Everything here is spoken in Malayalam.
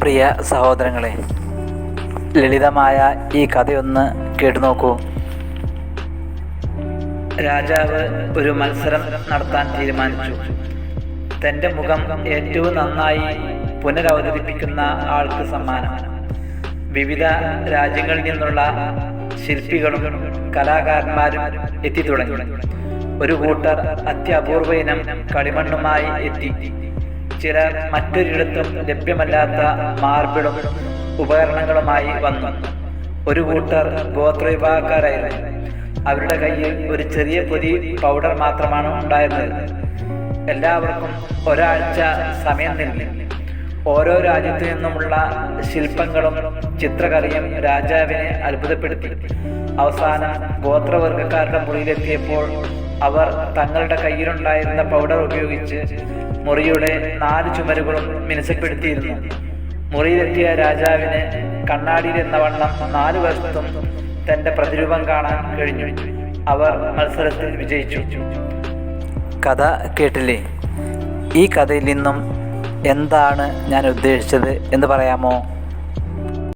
പ്രിയ സഹോദരങ്ങളെ ലളിതമായ ഈ കഥയൊന്ന് കേട്ടു നോക്കൂ. രാജാവ് ഒരു മത്സരം നടത്താൻ തീരുമാനിച്ചു. തന്റെ മുഖം ഏറ്റവും നന്നായി പുനരവതരിപ്പിക്കുന്ന ആൾക്ക് സമ്മാനം. വിവിധ രാജ്യങ്ങളിൽ നിന്നുള്ള ശില്പികളും കലാകാരന്മാരും എത്തി തുടങ്ങി. ഒരു കൂട്ടർ അത്യപൂർവ ഇനം കളിമണ്ണുമായി എത്തി. ചിലർ മറ്റൊരിടത്തും ലഭ്യമല്ലാത്ത മാർബിളും ഉപകരണങ്ങളുമായി വന്നു. ഒരു കൂട്ടർ ഗോത്രവിഭാഗക്കാരായിരുന്നു. അവരുടെ കയ്യിൽ ഒരു ചെറിയ പൊതി പൗഡർ മാത്രമാണ് ഉണ്ടായിരുന്നത്. എല്ലാവർക്കും ഒരാഴ്ച സമയം നൽകി ഓരോ രാജ്യത്തു നിന്നുമുള്ള ശില്പങ്ങളും ചിത്രകലയും രാജാവിനെ അത്ഭുതപ്പെടുത്തി. അവസാനം ഗോത്രവർഗക്കാരുടെ മുറിയിലെത്തിയപ്പോൾ അവർ തങ്ങളുടെ കയ്യിലുണ്ടായിരുന്ന പൗഡർ ഉപയോഗിച്ച് മുറിയുടെ നാല് ചുമരുകളും മിനുസപ്പെടുത്തിയിരുന്നു. മുറിയിലെത്തിയ രാജാവിന് കണ്ണാടിയിലെന്ന വണ്ണം നാല് വശത്തും തന്റെ പ്രതിരൂപം കാണാൻ കഴിഞ്ഞു. അവർ മത്സരത്തിൽ വിജയിച്ചു. കഥ കേട്ടില്ലേ? ഈ കഥയിൽ നിന്നും എന്താണ് ഞാൻ ഉദ്ദേശിച്ചത് എന്ന് പറയാമോ?